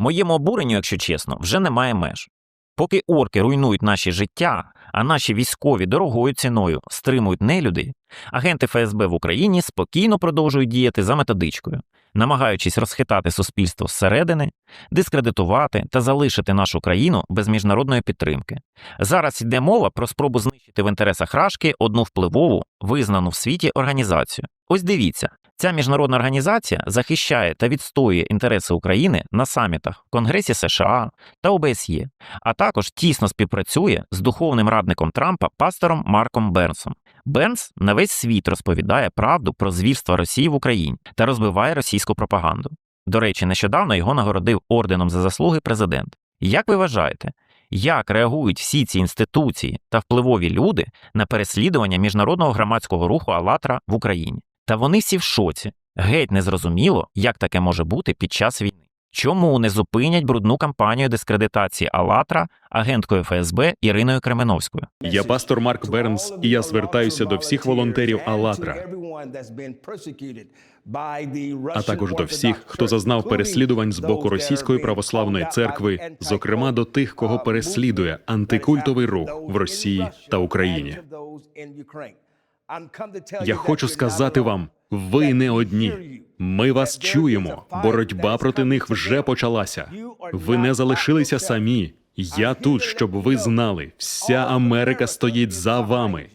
Моєму обуренню, якщо чесно, вже немає меж. Поки орки руйнують наші життя, а наші військові дорогою ціною стримують нелюди, агенти ФСБ в Україні спокійно продовжують діяти за методичкою, намагаючись розхитати суспільство зсередини, дискредитувати та залишити нашу країну без міжнародної підтримки. Зараз йде мова про спробу знищити в інтересах Рашки одну впливову, визнану в світі організацію. Ось дивіться, ця міжнародна організація захищає та відстоює інтереси України на самітах Конгресі США та ОБСЄ, а також тісно співпрацює з духовним радником Трампа пастором Марком Бернсом. Бернс на весь світ розповідає правду про звірства Росії в Україні та розбиває російську пропаганду. До речі, нещодавно його нагородив орденом за заслуги президент. Як ви вважаєте, як реагують всі ці інституції та впливові люди на переслідування міжнародного громадського руху «АЛЛАТРА» в Україні? Та вони всі в шоці. Геть незрозуміло, як таке може бути під час війни. Чому не зупинять брудну кампанію дискредитації «АЛЛАТРА» агенткою ФСБ Іриною Кременовською? Я пастор Марк Бернс, і я звертаюся до всіх волонтерів «АЛЛАТРА», а також до всіх, хто зазнав переслідувань з боку російської православної церкви, зокрема до тих, кого переслідує антикультовий рух в Росії та Україні. Я хочу сказати вам, ви не одні. Ми вас чуємо. Боротьба проти них вже почалася. Ви не залишилися самі. Я тут, щоб ви знали, вся Америка стоїть за вами.